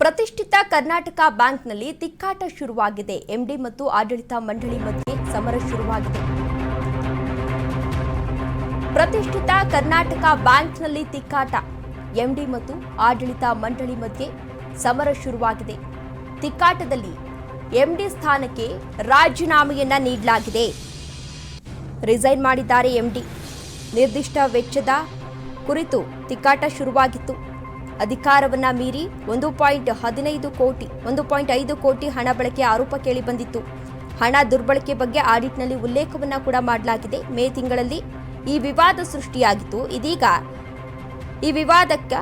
ಪ್ರತಿಷ್ಠಿತ ಕರ್ನಾಟಕ ಬ್ಯಾಂಕ್ನಲ್ಲಿ ತಿಕ್ಕಾಟ ಶುರುವಾಗಿದೆ. ಎಂಡಿ ಮತ್ತು ಆಡಳಿತ ಮಂಡಳಿ ಮಧ್ಯೆ ಸಮರ ಶುರುವಾಗಿದೆ. ಪ್ರತಿಷ್ಠಿತ ಕರ್ನಾಟಕ ಬ್ಯಾಂಕ್ನಲ್ಲಿ ತಿಕ್ಕಾಟ. ಎಂಡಿ ಮತ್ತು ಆಡಳಿತ ಮಂಡಳಿ ಮಧ್ಯೆ ಸಮರ ಶುರುವಾಗಿದೆ. ತಿಕ್ಕಾಟದಲ್ಲಿ ಎಂಡಿ ಸ್ಥಾನಕ್ಕೆ ರಾಜೀನಾಮೆಯನ್ನ ನೀಡಲಾಗಿದೆ. ರಿಸೈನ್ ಮಾಡಿದ್ದಾರೆ ಎಂಡಿ. ನಿರ್ದಿಷ್ಟ ವೆಚ್ಚದ ಕುರಿತು ತಿಕ್ಕಾಟ ಶುರುವಾಗಿತ್ತು. ಅಧಿಕಾರವನ್ನ ಮೀರಿ ಒಂದು ಪಾಯಿಂಟ್ ಹದಿನೈದು ಕೋಟಿ, ಒಂದು ಪಾಯಿಂಟ್ ಐದು ಕೋಟಿ ಹಣ ಬಳಕೆ ಆರೋಪ ಕೇಳಿಬಂದಿತ್ತು ಹಣ ದುರ್ಬಳಕೆ ಬಗ್ಗೆ ಆಡಿಟ್ನಲ್ಲಿ ಉಲ್ಲೇಖವನ್ನ ಕೂಡ ಮಾಡಲಾಗಿದೆ. ಮೇ ತಿಂಗಳಲ್ಲಿ ಈ ವಿವಾದ ಸೃಷ್ಟಿಯಾಗಿತ್ತು. ಇದೀಗ ಈ ವಿವಾದಕ್ಕೆ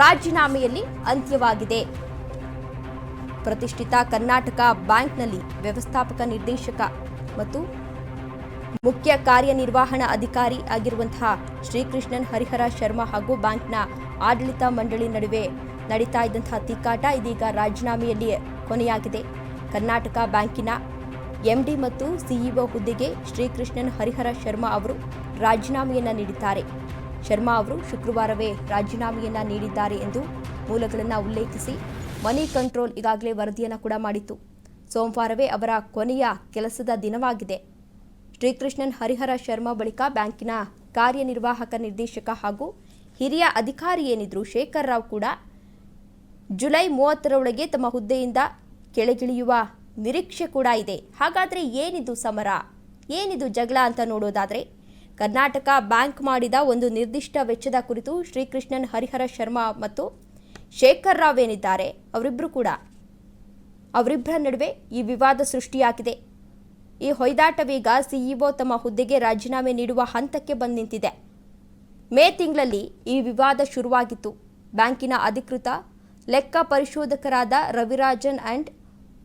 ರಾಜೀನಾಮೆಯಲ್ಲಿ ಅಂತ್ಯವಾಗಿದೆ. ಪ್ರತಿಷ್ಠಿತ ಕರ್ನಾಟಕ ಬ್ಯಾಂಕ್ನಲ್ಲಿ ವ್ಯವಸ್ಥಾಪಕ ನಿರ್ದೇಶಕ ಮತ್ತು ಮುಖ್ಯ ಕಾರ್ಯನಿರ್ವಹಣಾ ಅಧಿಕಾರಿ ಆಗಿರುವಂತಹ ಶ್ರೀಕೃಷ್ಣನ್, ಹರಿಹರ ಶರ್ಮಾ ಹಾಗೂ ಬ್ಯಾಂಕ್ನ ಆಡಳಿತ ಮಂಡಳಿ ನಡುವೆ ನಡೀತಾ ಇದ್ದಂತಹ ತಿಕ್ಕಾಟ ಇದೀಗ ರಾಜೀನಾಮೆಯಲ್ಲಿ ಕೊನೆಯಾಗಿದೆ. ಕರ್ನಾಟಕ ಬ್ಯಾಂಕಿನ ಎಂಡಿ ಮತ್ತು ಸಿಇಒ ಹುದ್ದೆಗೆ ಶ್ರೀಕೃಷ್ಣನ್, ಹರಿಹರ ಶರ್ಮಾ ಅವರು ರಾಜೀನಾಮೆಯನ್ನು ನೀಡಿದ್ದಾರೆ. ಶರ್ಮಾ ಅವರು ಶುಕ್ರವಾರವೇ ರಾಜೀನಾಮೆಯನ್ನು ನೀಡಿದ್ದಾರೆ ಎಂದು ಮೂಲಗಳನ್ನು ಉಲ್ಲೇಖಿಸಿ ಮನಿ ಕಂಟ್ರೋಲ್ ಈಗಾಗಲೇ ವರದಿಯನ್ನು ಕೂಡ ಮಾಡಿತ್ತು. ಸೋಮವಾರವೇ ಅವರ ಕೊನೆಯ ಕೆಲಸದ ದಿನವಾಗಿದೆ. ಶ್ರೀಕೃಷ್ಣನ್ ಹರಿಹರ ಶರ್ಮಾ ಬಳಿಕ ಬ್ಯಾಂಕಿನ ಕಾರ್ಯನಿರ್ವಾಹಕ ನಿರ್ದೇಶಕ ಹಾಗೂ ಹಿರಿಯ ಅಧಿಕಾರಿ ಏನಿದ್ರು ಶೇಖರ್ ರಾವ್ ಕೂಡ ಜುಲೈ ಮೂವತ್ತರೊಳಗೆ ತಮ್ಮ ಹುದ್ದೆಯಿಂದ ಕೆಳಗಿಳಿಯುವ ನಿರೀಕ್ಷೆ ಕೂಡ ಇದೆ. ಹಾಗಾದರೆ ಏನಿದು ಸಮರ? ಏನಿದು ಜಗಳ ಅಂತ ನೋಡೋದಾದರೆ ಕರ್ನಾಟಕ ಬ್ಯಾಂಕ್ ಮಾಡಿದ ಒಂದು ನಿರ್ದಿಷ್ಟ ವೆಚ್ಚದ ಕುರಿತು ಶ್ರೀಕೃಷ್ಣನ್ ಹರಿಹರ ಶರ್ಮಾ ಮತ್ತು ಶೇಖರ್ ರಾವ್ ಏನಿದ್ದಾರೆ ಅವರಿಬ್ಬರು ಕೂಡ. ಅವರಿಬ್ಬರ ನಡುವೆ ಈ ವಿವಾದ ಸೃಷ್ಟಿಯಾಗಿದೆ. ಈ ಹೊಯ್ದಾಟವೀಗ ಸಿಇಒ ತಮ್ಮ ಹುದ್ದೆಗೆ ರಾಜೀನಾಮೆ ನೀಡುವ ಹಂತಕ್ಕೆ ಬಂದ ನಿಂತಿದೆ ಮೇ ತಿಂಗಳಲ್ಲಿ ಈ ವಿವಾದ ಶುರುವಾಗಿತ್ತು. ಬ್ಯಾಂಕಿನ ಅಧಿಕೃತ ಲೆಕ್ಕ ಪರಿಶೋಧಕರಾದ ರವಿರಾಜನ್ ಅಂಡ್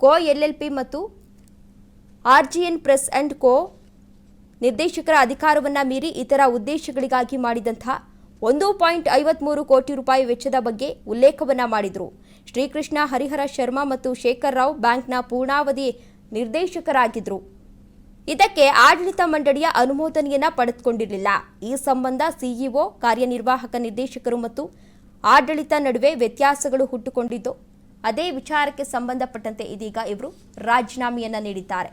ಕೋ ಎಲ್ಎಲ್ಪಿ ಮತ್ತು ಆರ್ಜಿಎನ್ ಪ್ರೆಸ್ ಅಂಡ್ ಕೋ ನಿರ್ದೇಶಕರ ಅಧಿಕಾರವನ್ನು ಮೀರಿ ಇತರ ಉದ್ದೇಶಗಳಿಗಾಗಿ ಮಾಡಿದಂಥ ಒಂದು ಪಾಯಿಂಟ್ ಐವತ್ಮೂರು ಕೋಟಿ ರೂಪಾಯಿ ವೆಚ್ಚದ ಬಗ್ಗೆ ಉಲ್ಲೇಖವನ್ನ ಮಾಡಿದರು. ಶ್ರೀಕೃಷ್ಣ ಹರಿಹರ ಶರ್ಮಾ ಮತ್ತು ಶೇಖರ್ ರಾವ್ ಬ್ಯಾಂಕ್ನ ಪೂರ್ಣಾವಧಿ ನಿರ್ದೇಶಕರಾಗಿದ್ರು. ಇದಕ್ಕೆ ಆಡಳಿತ ಮಂಡಳಿಯ ಅನುಮೋದನೆಯನ್ನ ಪಡೆದುಕೊಂಡಿರಲಿಲ್ಲ. ಈ ಸಂಬಂಧ ಸಿಇಒ, ಕಾರ್ಯನಿರ್ವಾಹಕ ನಿರ್ದೇಶಕರು ಮತ್ತು ಆಡಳಿತ ನಡುವೆ ವ್ಯತ್ಯಾಸಗಳು ಹುಟ್ಟುಕೊಂಡಿದ್ದು, ಅದೇ ವಿಚಾರಕ್ಕೆ ಸಂಬಂಧಪಟ್ಟಂತೆ ಇದೀಗ ಇವರು ರಾಜೀನಾಮೆಯನ್ನ ನೀಡಿದ್ದಾರೆ.